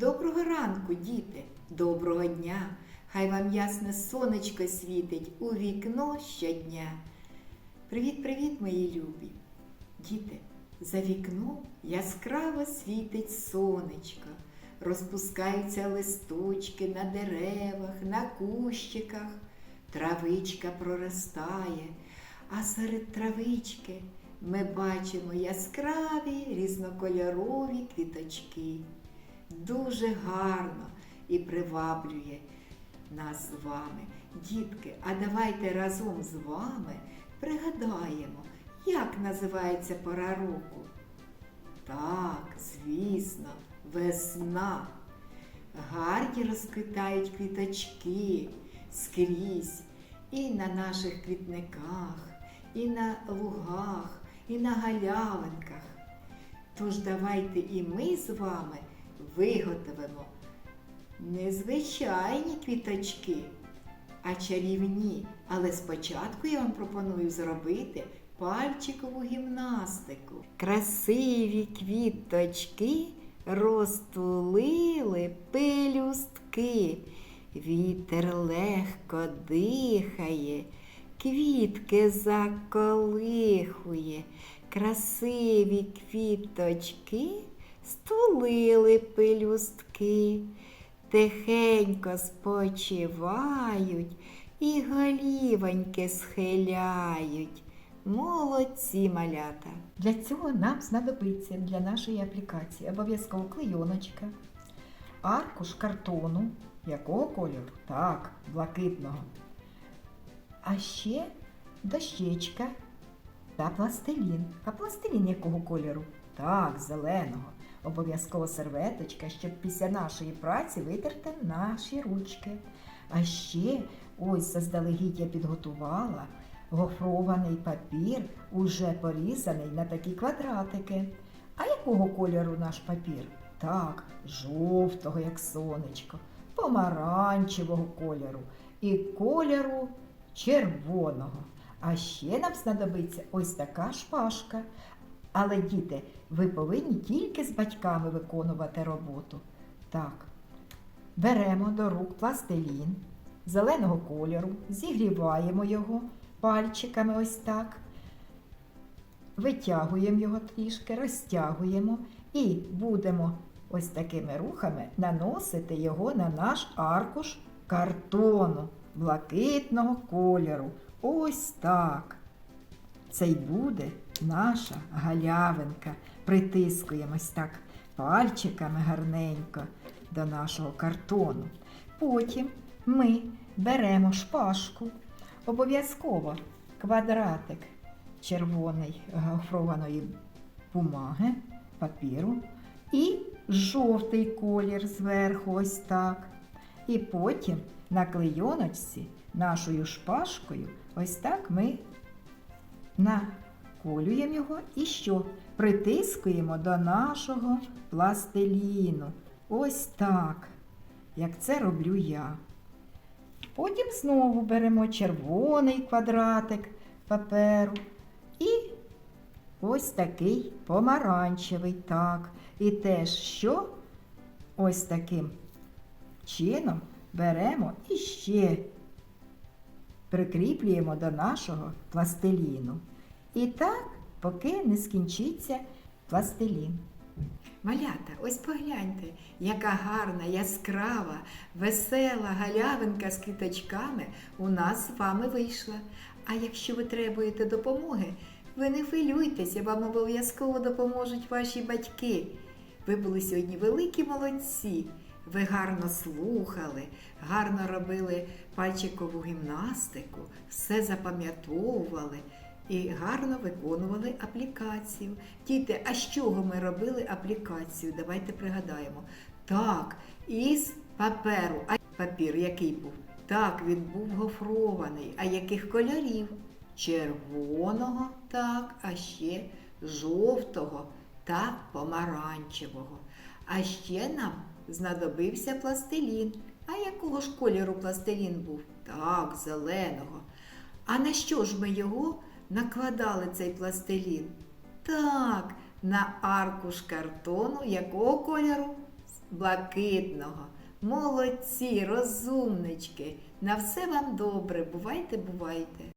Доброго ранку, діти, доброго дня! Хай вам ясне сонечко світить у вікно щодня. Привіт-привіт, мої любі! Діти, за вікном яскраво світить сонечко, розпускаються листочки на деревах, на кущиках, травичка проростає, а серед травички ми бачимо яскраві різнокольорові квіточки. Дуже гарно і приваблює нас з вами. Дітки, а давайте разом з вами пригадаємо, як називається пора року. Так, звісно, весна. Гарні розквітають квіточки скрізь і на наших квітниках, і на лугах, і на галявинках. Тож давайте і ми з вами виготовимо незвичайні квіточки, а чарівні. Але спочатку я вам пропоную зробити пальчикову гімнастику. Красиві квіточки розтулили пелюстки. Вітер легко дихає, квітки заколихує, красиві квіточки стулили пелюстки, тихенько спочивають і голівоньки схиляють. Молодці малята. Для цього нам знадобиться для нашої аплікації обов'язково клейоночка, аркуш картону. Якого кольору? Так, блакитного. А ще дощечка та пластилін. А пластилін якого кольору? Так, зеленого. Обов'язково серветочка, щоб після нашої праці витерти наші ручки. А ще ось заздалегідь я підготувала гофрований папір, уже порізаний на такі квадратики. А якого кольору наш папір? Так, жовтого, як сонечко, помаранчевого кольору і кольору червоного. А ще нам знадобиться ось така шпажка. Але, діти, ви повинні тільки з батьками виконувати роботу. Так, беремо до рук пластилін зеленого кольору, зігріваємо його пальчиками ось так. Витягуємо його трішки, розтягуємо і будемо ось такими рухами наносити його на наш аркуш картону блакитного кольору. Ось так. Це й буде наша галявинка. Притискуємо ось так пальчиками гарненько до нашого картону. Потім ми беремо шпажку, обов'язково квадратик червоний гофрованої бумаги, папіру і жовтий колір зверху, ось так. І потім на клейоночці нашою шпажкою ось так ми наколюємо його і що? Притискуємо до нашого пластиліну. Ось так, як це роблю я. Потім знову беремо червоний квадратик паперу і ось такий помаранчевий, так. І теж що? Ось таким чином беремо і ще прикріплюємо до нашого пластиліну. І так, поки не скінчиться пластилін. Малята, ось погляньте, яка гарна, яскрава, весела галявинка з квіточками у нас з вами вийшла. А якщо ви требуєте допомоги, ви не хвилюйтеся, вам обов'язково допоможуть ваші батьки. Ви були сьогодні великі молодці. Ви гарно слухали, гарно робили пальчикову гімнастику, все запам'ятовували і гарно виконували аплікацію. Діти, а з чого ми робили аплікацію? Давайте пригадаємо. Так, із паперу. А папір який був? Так, він був гофрований. А яких кольорів? Червоного, так, а ще жовтого та помаранчевого. А ще нам знадобився пластилін. А якого ж кольору пластилін був? Так, зеленого. А на що ж ми його накладали цей пластилін? Так, на аркуш картону якого кольору? блакитного. Молодці, розумнички. На все вам добре. Бувайте, бувайте.